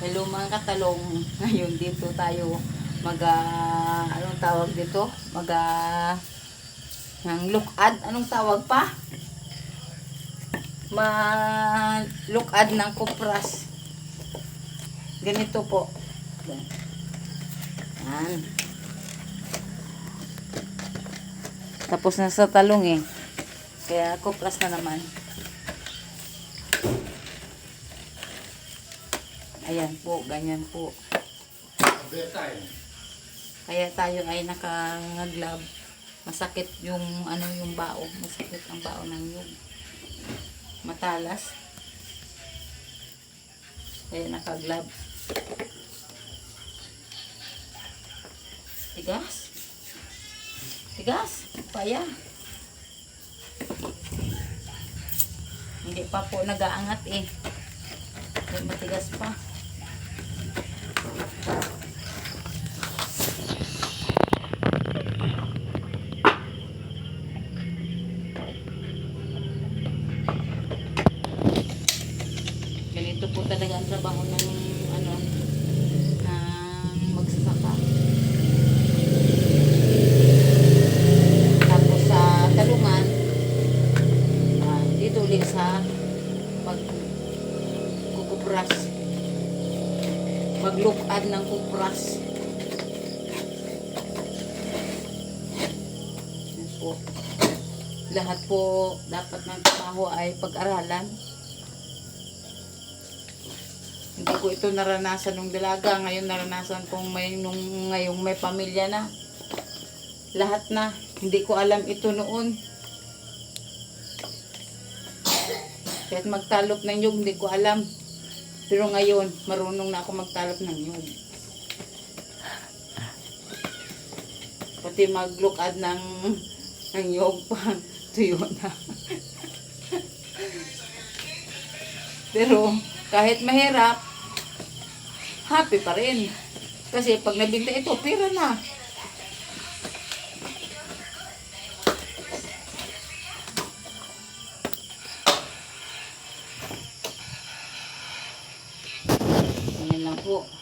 Hello mga katalong. Ngayon dito tayo mag ah, anong tawag dito? Mag ah, ng look-ad. Anong tawag pa? Ma look-ad ng kupras. Ganito po. Yan. Tapos na sa talong eh. Kaya kupras na naman. Ayan po, ganyan po. Kaya tayo ay naka-glove. Masakit yung ano yung bao, masakit ang bao ng yung matalas. Kaya naka-glove. Tigas. Tigas. Paya. Hindi pa po nagaangat eh. Matigas pa. Ganito po talaga ang trabaho ng ano ng magsasaka. Tapos sa talungan, ah, dito ulit sa pag kukupras. Maglukad ng kupras. Po. Lahat po dapat ng trabaho ay pag-aralan. Hindi ko ito naranasan nung dalaga. Ngayon naranasan kong may, nung, ngayong may pamilya na. Lahat na. Hindi ko alam ito noon. Kahit magtalop ng nyug, hindi ko alam. Pero ngayon, marunong na ako magtalop ng nyug. Pati maglukad ng, ng nyug pa. Tuyo na. Pero kahit mahirap, happy pa rin. Kasi pag nabinta ito, pera na. Lang po.